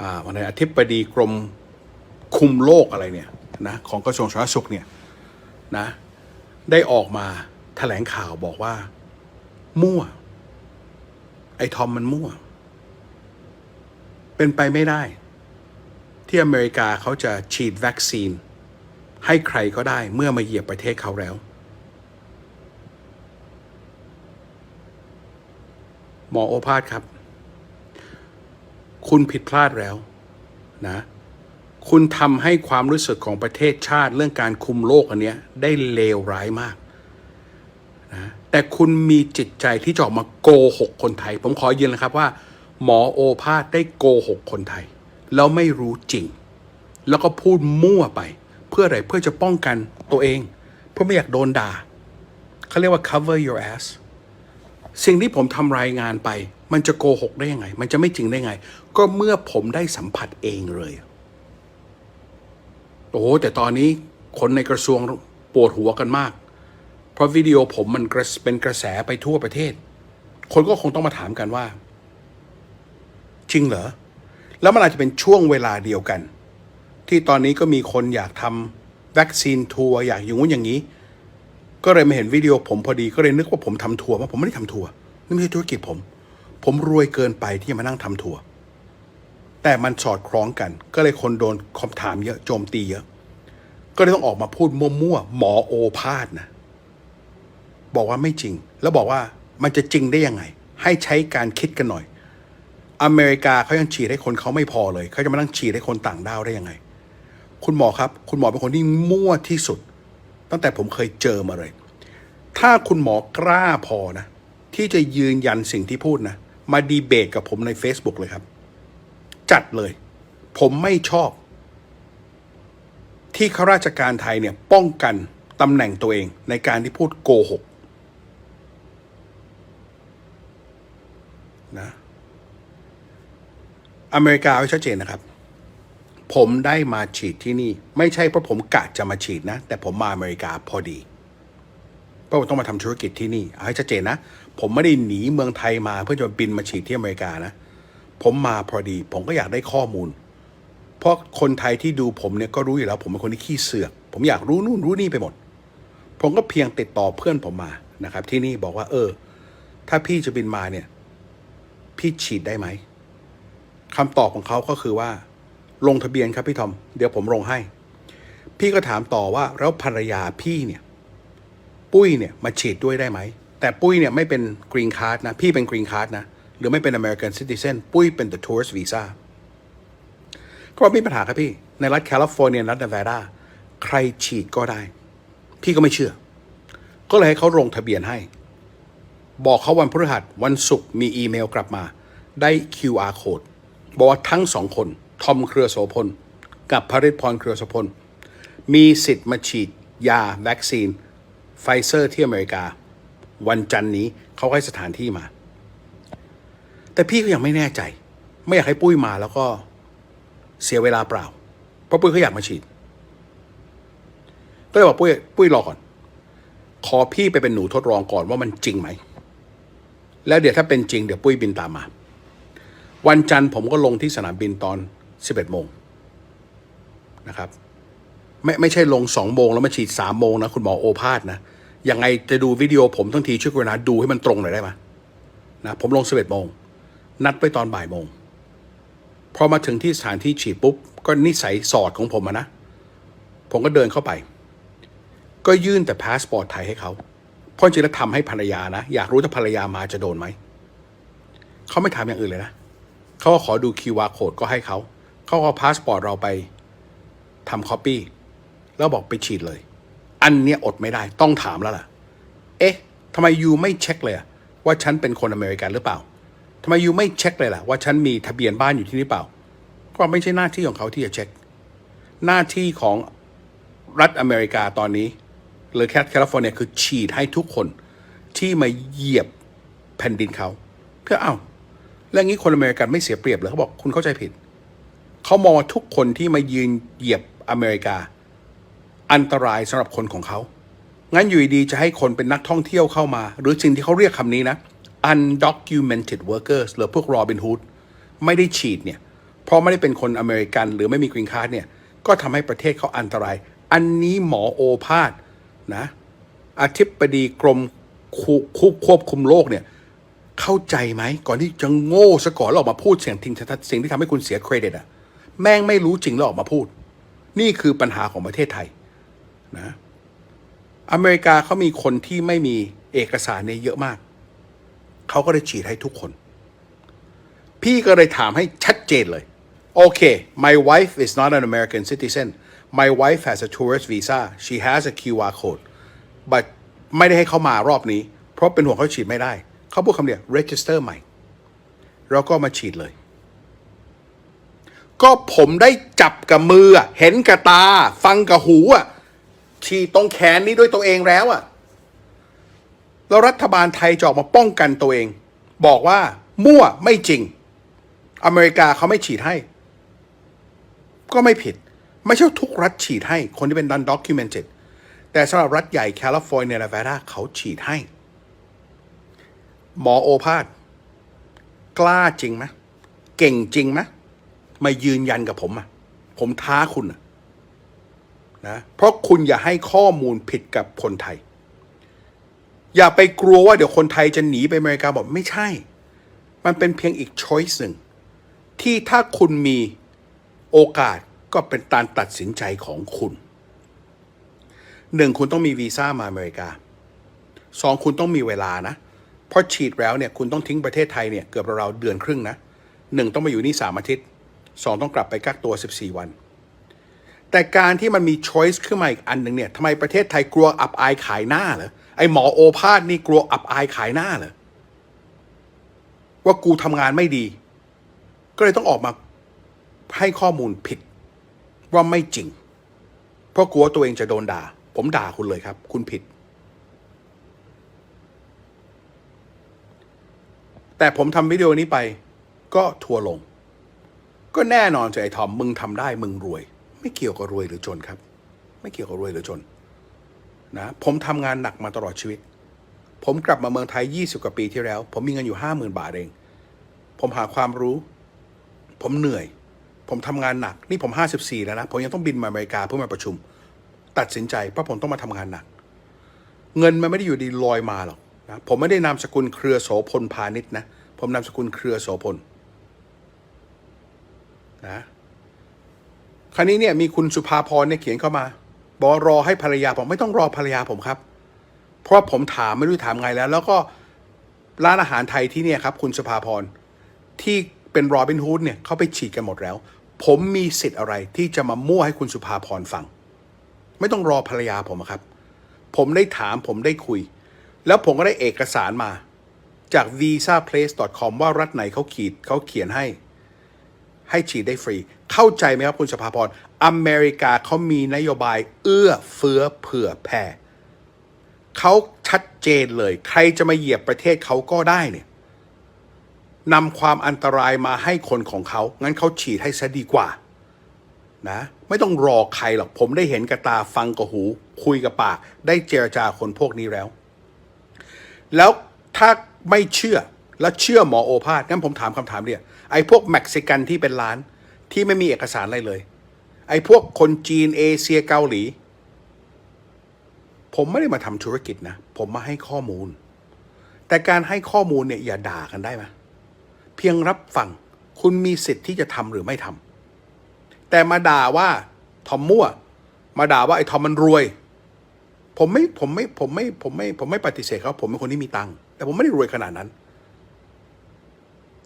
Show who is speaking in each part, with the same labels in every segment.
Speaker 1: อ่าวันไหนอธิบดีกรมคุมโรคอะไรเนี่ยนะของกระทรวงสาธารณสุขเนี่ยนะได้ออกมาแถลงข่าวบอกว่า มั่ว ไอ้ทอมมันมั่ว เป็นไปไม่ได้ ที่อเมริกาเขาจะฉีดวัคซีน ให้ใครก็ได้เมื่อมาเหยียบประเทศเขาแล้ว หมอโอภาสครับ คุณผิดพลาดแล้วนะคุณทำให้ความรู้สึกของประเทศชาติเรื่องการคุมโลกอันเนี้ยได้เลวร้ายมากนะแต่คุณมีจิตใจที่จะออกมาโกหกคนไทย ผมขอยืนนะครับว่า หมอโอภาสได้โกหกคนไทย แล้วไม่รู้จริง แล้วก็พูดมั่วไป เพื่ออะไรเพื่อจะป้องกันตัวเอง เพื่อไม่อยากโดนด่าเขาเรียกว่า cover your ass สิ่งที่ผมทำรายงานไป มันจะโกหกได้ยังไง มันจะไม่จริงได้ไง ก็เมื่อผมได้สัมผัสเองเลยโอ้แต่ตอนนี้คนในกระทรวงปวดหัวกันมาก เพราะวิดีโอผมมันเป็นกระแสไปทั่วประเทศ คนก็คงต้องมาถามกันว่า จริงเหรอ แล้วมันอาจจะเป็นช่วงเวลาเดียวกัน ที่ตอนนี้ก็มีคนอยากทำวัคซีนทัวร์อยากอย่างงู้นอย่างนี้ ก็เลยมาเห็นวิดีโอผมพอดีก็เลยนึกว่าผมทำทัวร์มาผมไม่ได้ทำทัวร์นี่ไม่ใช่ธุรกิจผม ผมรวยเกินไปที่จะมานั่งทำทัวร์แต่มันสอดคล้องกัน ก็เลยคนโดนคำถามเยอะโจมตีเยอะ ก็เลยต้องออกมาพูดมั่วๆหมอโอภาสนะ บอกว่าไม่จริง แล้วบอกว่ามันจะจริงได้ยังไง ให้ใช้การคิดกันหน่อย อเมริกาเขายังฉีดให้คนเขาไม่พอเลยเขาจะมานั่งฉีดให้คนต่างด้าวได้ยังไง คุณหมอครับ คุณหมอเป็นคนที่มั่วที่สุด ตั้งแต่ผมเคยเจอมาเลย ถ้าคุณหมอกล้าพอนะ ที่จะยืนยันสิ่งที่พูดนะ มาดีเบตกับผมใน Facebook เลยครับ จัดเลย ผมไม่ชอบ ที่ข้าราชการไทยเนี่ย ป้องกันตำแหน่งตัวเองในการที่พูดโกหกนะอเมริกาไว้ชัดเจนนะครับ ผมได้มาฉีดที่นี่ ไม่ใช่เพราะผมกะจะมาฉีดนะ แต่ผมมาอเมริกาพอดีเพราะผมต้องมาทำธุรกิจที่นี่เอาให้ชัดเจนนะ ผมไม่ได้หนีเมืองไทยมาเพื่อจะบินมาฉีดที่อเมริกานะ ผมมาพอดี ผมก็อยากได้ข้อมูล เพราะคนไทยที่ดูผมเนี่ยก็รู้อยู่แล้ว ผมเป็นคนที่ขี้เสือก ผมอยากรู้นู่นรู้นี่ไปหมด ผมก็เพียงติดต่อเพื่อนผมมานะครับ ที่นี่บอกว่า เออ ถ้าพี่จะบินมาเนี่ย พี่ฉีดได้ไหมคำตอบของเขาก็คือว่า ลงทะเบียนครับพี่ทอม เดี๋ยวผมลงให้ พี่ก็ถามต่อว่าแล้วภรรยาพี่เนี่ย ปุ้ยเนี่ยมาฉีดด้วยได้ไหม แต่ปุ้ยเนี่ยไม่เป็นกรีนคาร์ดนะ พี่เป็นกรีนคาร์ดนะ หรือไม่เป็น American Citizen ปุ้ยเป็น the tourist visa ก็ไม่มีปัญหาครับพี่ ในรัฐแคลิฟอร์เนียรัฐเนวาดาใครฉีดก็ได้ พี่ก็ไม่เชื่อ ก็เลยให้เขาลงทะเบียนให้ บอกเขาวันพฤหัสวันศุกร์มีอีเมลกลับมา ได้ QR code บอกว่าทั้งสองคน ทอมเครือโสพล กับพริตพรเครือโสพล มีสิทธิ์มาฉีดยาวัคซีนไฟเซอร์ที่อเมริกา วันจันนี้เขาให้สถานที่มา แต่พี่ก็ยังไม่แน่ใจ ไม่อยากให้ปุ้ยมาแล้วก็เสียเวลาเปล่า เพราะปุ้ยเขาอยากมาฉีด ก็เลยบอกปุ้ยปุ้ยรอก่อน ขอพี่ไปเป็นหนูทดลองก่อนว่ามันจริงไหม แล้วเดี๋ยวถ้าเป็นจริงเดี๋ยวปุ้ยบินตามมา วันจันทร์ผมก็ลงที่สนามบินตอน 11โมงนะครับ ไม่ไม่ใช่ลง2โมงแล้วมาฉีด3โมงนะ คุณหมอโอภาสนะยังไงจะดูวิดีโอผมทั้งทีช่วยกรุณาดูให้มันตรงหน่อยได้ไหมนะผมลง11โมงนัดไปตอนบ่ายโมงพอมาถึงที่สถานที่ฉีดปุ๊บ ก็นิสัยสอดของผมนะ ผมก็เดินเข้าไป ก็ยื่นแต่พาสปอร์ตไทยให้เขาเพราะจริงแล้วทำให้ภรรยานะ อยากรู้ถ้าภรรยามาจะโดนไหม เขาไม่ถามอย่างอื่นเลยนะ เขาก็ขอดู QR code ก็ให้เขา เขาเอาพาสปอร์ตเราไปทำคอปปี้แล้วบอกไปฉีดเลย อันเนี้ยอดไม่ได้ต้องถามแล้วล่ะ เอ๊ะทำไมยูไม่เช็คเลยอะว่าฉันเป็นคนอเมริกันหรือเปล่าทำไมยูไม่เช็คเลยล่ะ ว่าฉันมีทะเบียนบ้านอยู่ที่นี่เปล่า ก็ไม่ใช่หน้าที่ของเขาที่จะเช็ค หน้าที่ของรัฐอเมริกาตอนนี้ หรือแคทแคลิฟอร์เนียคือฉีดให้ทุกคนที่มาเหยียบแผ่นดินเขาเพื่อเอ้าแล้วงี้คนอเมริกันไม่เสียเปรียบเหรอเขาบอกคุณเข้าใจผิด เขามองว่าทุกคนที่มายืนเหยียบอเมริกา อันตรายสำหรับคนของเขา งั้นอยู่ดีจะให้คนเป็นนักท่องเที่ยวเข้ามา หรือสิ่งที่เขาเรียกคำนี้นะ undocumented workers หรือพวก Robin Hood ไม่ได้ฉีดเนี่ย เพราะไม่ได้เป็นคนอเมริกัน หรือไม่มีกรีนคาร์ดเนี่ย ก็ทำให้ประเทศเขาอันตราย อันนี้หมอโอภาสนะอธิบดีกรมคุคุควบคุมโรคเนี่ยเข้าใจไหมก่อนที่จะโง่ซะก่อนแล้วออกมาพูดเสียงทิ้งชัดๆสิ่งที่ทำให้คุณเสียเครดิตอะ แม่งไม่รู้จริงแล้วออกมาพูด นี่คือปัญหาของประเทศไทยนะอเมริกาเขามีคนที่ไม่มีเอกสารเนี่ยเยอะมาก เขาก็เลยฉีดให้ทุกคน พี่ก็เลยถามให้ชัดเจนเลยโอเค my wife is not an American citizen my wife has a tourist visa she has a QR code but ไม่ได้ให้เขามารอบนี้ เพราะเป็นห่วงเขาฉีดไม่ได้ เขาพูดคำเดียว register ใหม่ แล้วก็มาฉีดเลย ก็ผมได้จับกับมือ เห็นกับตา ฟังกับหูอะฉีดตรงแขนนี้ด้วยตัวเองแล้วอะแล้วรัฐบาลไทยจะออกมาป้องกันตัวเอง บอกว่า มั่วไม่จริง อเมริกาเขาไม่ฉีดให้ ก็ไม่ผิด ไม่ใช่ทุกรัฐฉีดให้ คนที่เป็น non documented แต่สำหรับรัฐใหญ่แคลิฟอร์เนียและเวดาเขาฉีดให้ หมอโอภาส กล้าจริงไหมเก่งจริงไหม มายืนยันกับผมอะ ผมท้าคุณนะ เพราะคุณอย่าให้ข้อมูลผิดกับคนไทย อย่าไปกลัวว่าเดี๋ยวคนไทยจะหนีไปอเมริกาบอกไม่ใช่ มันเป็นเพียงอีกช้อยส์หนึ่งที่ถ้าคุณมีโอกาสก็เป็นการตัดสินใจของคุณหนึ่งคุณต้องมีวีซ่ามาอเมริกาสองคุณต้องมีเวลานะเพราะฉีดแล้วเนี่ยคุณต้องทิ้งประเทศไทยเนี่ยเกือบราวเดือนครึ่งนะหนึ่งต้องมาอยู่นี่สามอาทิตย์ สองต้องกลับไปกักตัว 14 วัน แต่การที่มันมีช้อยส์ขึ้นมาอีกอันหนึ่งเนี่ยทำไมประเทศไทยกลัวอับอายขายหน้าเหรอไอหมอโอภาสนี่กลัวอับอายขายหน้าเหรอว่ากูทำงานไม่ดี ก็เลยต้องออกมาให้ข้อมูลผิดว่าไม่จริง เพราะกลัวตัวเองจะโดนด่า ผมด่าคุณเลยครับ คุณผิด แต่ผมทำวิดีโอนี้ไปก็ทัวร์ลง ก็แน่นอนจะไอ้ทอมมึงทำได้มึงรวย ไม่เกี่ยวกับรวยหรือจนครับ ไม่เกี่ยวกับรวยหรือจนนะผมทำงานหนักมาตลอดชีวิต ผมกลับมาเมืองไทย 20 กว่าปีที่แล้ว ผมมีเงินอยู่ 50,000 บาทเอง ผมหาความรู้ ผมเหนื่อย ผมทำงานหนัก นี่ผม 54 แล้วนะ ผมยังต้องบินมาอเมริกาเพื่อมาประชุม ตัดสินใจเพราะผมต้องมาทำงานหนัก เงินมันไม่ได้อยู่ดีลอยมาหรอกนะผมไม่ได้นามสกุลเครือโสพลพาณิชย์นะ ผมนามสกุลเครือโสพล นะคราวนี้เนี่ยมีคุณสุภาพรเนี่ยเขียนเข้ามาบอกรอให้ภรรยาผมไม่ต้องรอภรรยาผมครับ เพราะผมถามไม่รู้ถามไงแล้ว แล้วก็ร้านอาหารไทยที่เนี่ยครับคุณสุภาพรที่เป็นโรบินฮูดเนี่ยเขาไปฉีดกันหมดแล้ว ผมมีสิทธิ์อะไรที่จะมามั่วให้คุณสุภาพรฟัง ไม่ต้องรอภรรยาผมครับ ผมได้ถามผมได้คุย แล้วผมก็ได้เอกสารมาจาก visaplace.com ว่ารัฐไหนเขาขีดเขาเขียนให้ ให้ฉีดได้ฟรี เข้าใจไหมครับคุณสภาพรอเมริกาเขามีนโยบายเอื้อเฟื้อเผื่อแผ่เขาชัดเจนเลย ใครจะมาเหยียบประเทศเขาก็ได้เนี่ยนำความอันตรายมาให้คนของเขา งั้นเขาฉีดให้ซะดีกว่า นะ ไม่ต้องรอใครหรอก ผมได้เห็นกับตาฟังกับหู คุยกับปาก ได้เจรจาคนพวกนี้แล้ว แล้วถ้าไม่เชื่อ แล้วเชื่อหมอโอภาสงั้นผมถามคำถามเดียว ไอ้พวกเม็กซิกันที่เป็นล้านที่ไม่มีเอกสารอะไรเลย ไอ้พวกคนจีนเอเชียเกาหลี ผมไม่ได้มาทำธุรกิจนะ ผมมาให้ข้อมูล แต่การให้ข้อมูลเนี่ยอย่าด่ากันได้ไหมเพียงรับฟังคุณมีสิทธิ์ที่จะทำหรือไม่ทำแต่มาด่าว่าทอมมั่ว มาด่าว่าไอ้ทอมมันรวย ผมไม่ผมไม่ผมไม่ผมไม่ผมไม่ปฏิเสธเขาผมเป็นคนที่มีตังค์แต่ผมไม่ได้รวยขนาดนั้น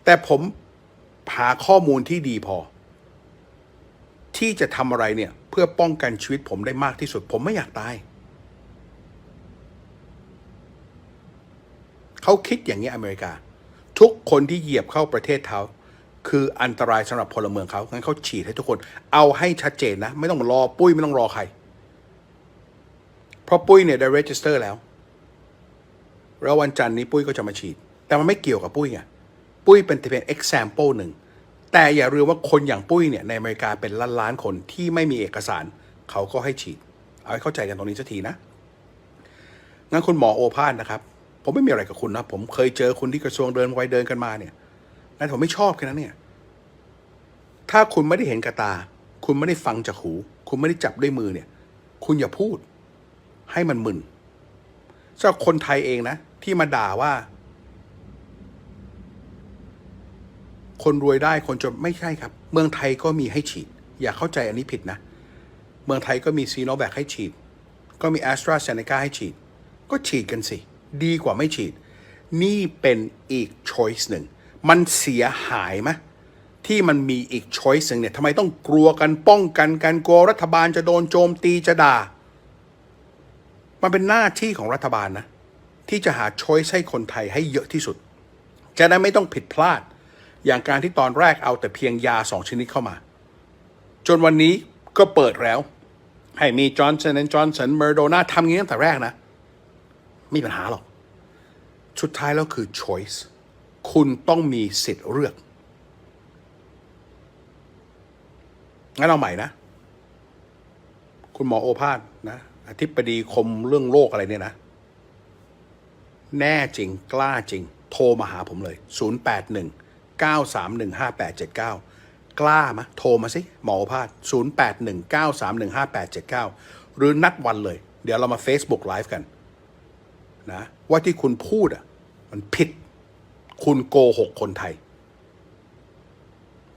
Speaker 1: แต่ผม หาข้อมูลที่ดีพอ ที่จะทำอะไรเนี่ย เพื่อป้องกันชีวิตผมได้มากที่สุด ผมไม่อยากตาย เขาคิดอย่างนี้อเมริกา ทุกคนที่เหยียบเข้าประเทศเขาคืออันตรายสำหรับพลเมืองเขางั้นเขาฉีดให้ทุกคน เอาให้ชัดเจนนะ ไม่ต้องรอปุ้ยไม่ต้องรอใคร เพราะปุ้ยเนี่ยได้ register แล้ว แล้ววันจันทร์นี้ปุ้ยก็จะมาฉีด แต่มันไม่เกี่ยวกับปุ้ยไง ปุ้ยเป็นเพียง example หนึ่ง แต่อย่าลืมว่าคนอย่างปุ้ยเนี่ยในอเมริกาเป็นล้านล้านๆคนที่ไม่มีเอกสาร เขาก็ให้ฉีด เอาให้เข้าใจกันตรงนี้สักทีนะ งั้นคุณหมอโอภาสนะครับ ผมไม่มีอะไรกับคุณนะ ผมเคยเจอคุณที่กระทรวงเดินไวเดินกันมาเนี่ยนั่นผมไม่ชอบแค่นั้นเนี่ย ถ้าคุณไม่ได้เห็นกระตา คุณไม่ได้ฟังจากหู คุณไม่ได้จับด้วยมือเนี่ย คุณอย่าพูด ให้มันมึนสำหรับคนไทยเองนะ ที่มาด่าว่า คนรวยได้คนจนไม่ใช่ครับ เมืองไทยก็มีให้ฉีด อย่าเข้าใจอันนี้ผิดนะ เมืองไทยก็มีซีโนแวคให้ฉีด ก็มีแอสตราเซเนกาให้ฉีด ก็ฉีดกันสิ ดีกว่าไม่ฉีด นี่เป็นอีกช้อยส์หนึ่ง มันเสียหายไหมที่มันมีอีกช้อยส์หนึ่งเนี่ยทำไมต้องกลัวกันป้องกันกันกลัวรัฐบาลจะโดนโจมตีจะด่า มันเป็นหน้าที่ของรัฐบาลนะ ที่จะหาช้อยส์ให้คนไทยให้เยอะที่สุด จะได้ไม่ต้องผิดพลาด อย่างการที่ตอนแรกเอาแต่เพียงยาสองชนิดเข้ามา จนวันนี้ก็เปิดแล้ว ให้มีจอร์นสันจอร์นสันเมอร์โดนาทำอย่างนี้ตั้งแต่แรกนะไม่มีปัญหาหรอกสุดท้ายแล้วคือ choice คุณต้องมีสิทธิ์เลือก งั้นเอาใหม่นะ คุณหมอโอภาสนะ อธิบดีคมเรื่องโรคอะไรเนี่ยนะ แน่จริงกล้าจริง โทรมาหาผมเลย 081 931 5879 กล้ามะโทรมาสิหมอโอภาส081 931 5879 หรือนัดวันเลย เดี๋ยวเรามา Facebook Live กันนะว่าที่คุณพูดอะมันผิด คุณโกหกคนไทย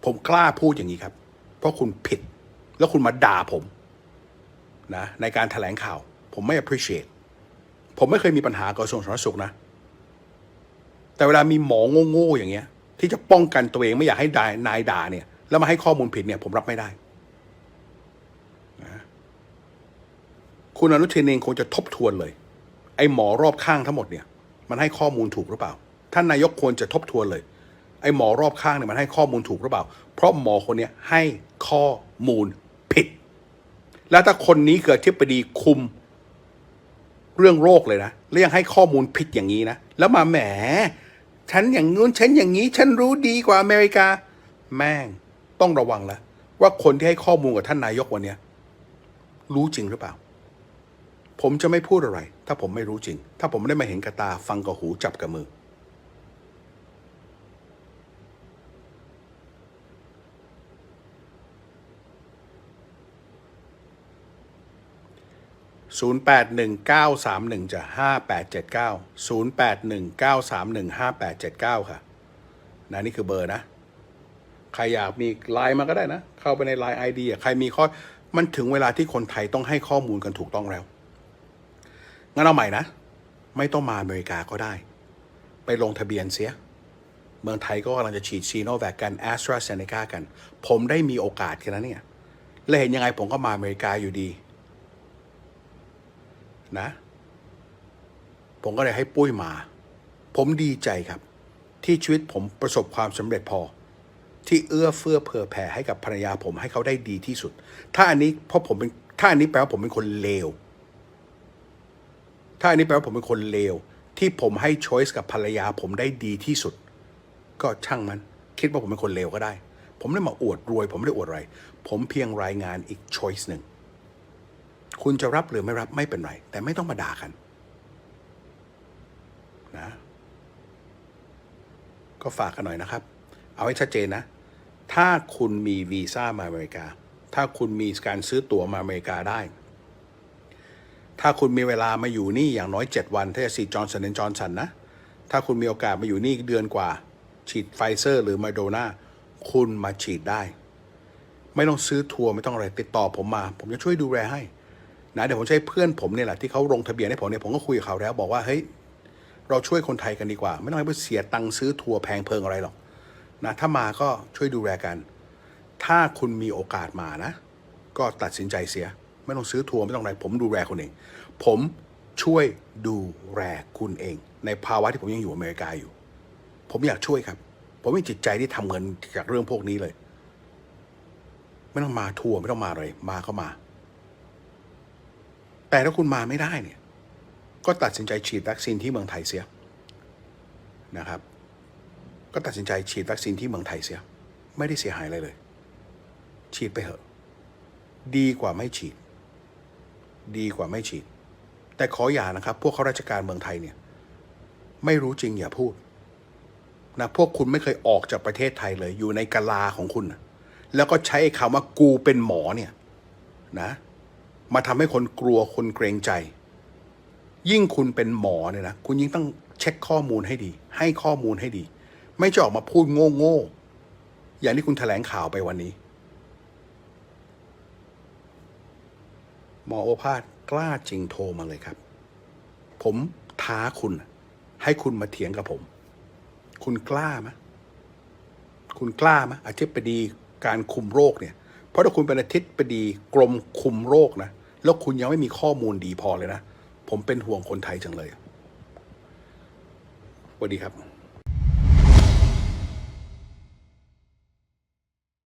Speaker 1: ผมกล้าพูดอย่างนี้ครับ เพราะคุณผิด แล้วคุณมาด่าผมนะในการถแถลงข่าว ผมไม่ appreciate ผมไม่เคยมีปัญหากับกระทรวงสาธารณสุขนะ แต่เวลามีหมอโง่ๆอย่างเงี้ย ที่จะป้องกันตัวเองไม่อยากให้ดายนายด่าเนี่ย แล้วมาให้ข้อมูลผิดเนี่ย ผมรับไม่ได้นะคุณอนุทินเองคงจะทบทวนเลย ไอ้หมอรอบข้างทั้งหมดเนี่ย มันให้ข้อมูลถูกหรือเปล่า ท่านนายกควรจะทบทวนเลย ไอ้หมอรอบข้างเนี่ยมันให้ข้อมูลถูกหรือเปล่า เพราะหมอคนเนี้ยให้ข้อมูลผิด แล้วถ้าคนนี้เกิดทิบดีคุมเรื่องโรคเลยนะแล้วยังให้ข้อมูลผิดอย่างนี้นะ แล้วมาแหม ฉันอย่างนู้นฉันอย่างนี้ ฉันรู้ดีกว่าอเมริกา แม่งต้องระวังละว่าคนที่ให้ข้อมูลกับท่านนายกวันเนี้ยรู้จริงหรือเปล่า ผมจะไม่พูดอะไร ถ้าผมไม่รู้จริง ถ้าผมไม่ได้มาเห็นกับตาฟังกับหูจับกับมือ 0 8 1 9 3 1จะ5 8 7 9 0 8 1 9 3 1 5 8 7 9 ค่ะนะนี่คือเบอร์นะ ใครอยากมีไลน์มาก็ได้นะ เข้าไปในไลน์ไอเดียใครมีข้อ มันถึงเวลาที่คนไทยต้องให้ข้อมูลกันถูกต้องแล้ว งั้นเอาใหม่นะ ไม่ต้องมาอเมริกาก็ได้ ไปลงทะเบียนเสีย เมืองไทยก็กำลังจะฉีดซีโนแวคกันแอสตราเซเนกากัน ผมได้มีโอกาสแค่นั้นเนี่ยและเห็นยังไงผมก็มาอเมริกาอยู่ดี นะ ผมก็เลยให้ปุ้ยมา ผมดีใจครับ ที่ชีวิตผมประสบความสำเร็จพอ ที่เอื้อเฟื้อเผื่อแผ่ให้กับภรรยาผมให้เขาได้ดีที่สุด ถ้าอันนี้เพราะผมเป็นถ้าอันนี้แปลว่าผมเป็นคนเลว ถ้าอันนี้แปลว่าผมเป็นคนเลว ที่ผมให้ช้อยส์กับภรรยาผมได้ดีที่สุด ก็ช่างมัน คิดว่าผมเป็นคนเลวก็ได้ ผมไม่ได้มาอวดรวย ผมไม่ได้อวดอะไร ผมเพียงรายงานอีกช้อยส์หนึ่ง คุณจะรับหรือไม่รับไม่เป็นไร แต่ไม่ต้องมาด่ากันนะ ก็ฝากกันหน่อยนะครับ เอาให้ชัดเจนนะ ถ้าคุณมีวีซ่ามาอเมริกา ถ้าคุณมีการซื้อตั๋วมาอเมริกาได้ ถ้าคุณมีเวลามาอยู่นี่อย่างน้อย 7 วันถ้าจะฉีดจอร์นสันจอร์นสันนะ ถ้าคุณมีโอกาสมาอยู่นี่เดือนกว่า ฉีดไฟเซอร์หรือมาโดนาคุณมาฉีดได้ ไม่ต้องซื้อทัวร์ไม่ต้องอะไรติดต่อผมมา ผมจะช่วยดูแลให้ นะเดี๋ยวผมใช้เพื่อนผมเนี่ยแหละที่เขาลงทะเบียนให้ผมเนี่ยผมก็คุยกับเขาแล้วบอกว่าเฮ้ยเราช่วยคนไทยกันดีกว่า ไม่ต้องให้ไปเสียตังค์ซื้อทัวร์แพงเพลิงอะไรหรอกนะถ้ามาก็ช่วยดูแลกัน ถ้าคุณมีโอกาสมานะ ก็ตัดสินใจเสีย ไม่ต้องซื้อทัวร์ไม่ต้องอะไร ผมดูแลคุณเอง ผมช่วยดูแลคุณเอง ในภาวะที่ผมยังอยู่อเมริกาอยู่ ผมอยากช่วยครับ ผมมีจิตใจที่ทำเงินจากเรื่องพวกนี้เลย ไม่ต้องมาทัวร์ไม่ต้องมาอะไรมาก็มา แต่ถ้าคุณมาไม่ได้เนี่ย ก็ตัดสินใจฉีดวัคซีนที่เมืองไทยเสียนะครับ ก็ตัดสินใจฉีดวัคซีนที่เมืองไทยเสีย ไม่ได้เสียหายอะไรเลย ฉีดไปเถอะ ดีกว่าไม่ฉีด ดีกว่าไม่ฉีด แต่ขออย่านะครับ พวกข้าราชการเมืองไทยเนี่ย ไม่รู้จริงอย่าพูดนะพวกคุณไม่เคยออกจากประเทศไทยเลย อยู่ในกะลาของคุณนะแล้วก็ใช้คำว่ากูเป็นหมอเนี่ย นะ มาทำให้คนกลัวคนเกรงใจ ยิ่งคุณเป็นหมอเนี่ยนะคุณยิ่งต้องเช็คข้อมูลให้ดี ให้ข้อมูลให้ดี ไม่จะออกมาพูดโง่โง่อย่างที่คุณแถลงข่าวไปวันนี้ หมอโอภาสกล้าจริงโทรมาเลยครับ ผมท้าคุณ ให้คุณมาเถียงกับผม คุณกล้าไหมคุณกล้าไหมอธิบดีการคุมโรคเนี่ย เพราะถ้าคุณเป็นอธิบดีกรมคุมโรคนะ แล้วคุณยังไม่มีข้อมูลดีพอเลยนะ ผมเป็นห่วงคนไทยจังเลยสวัสดีครับ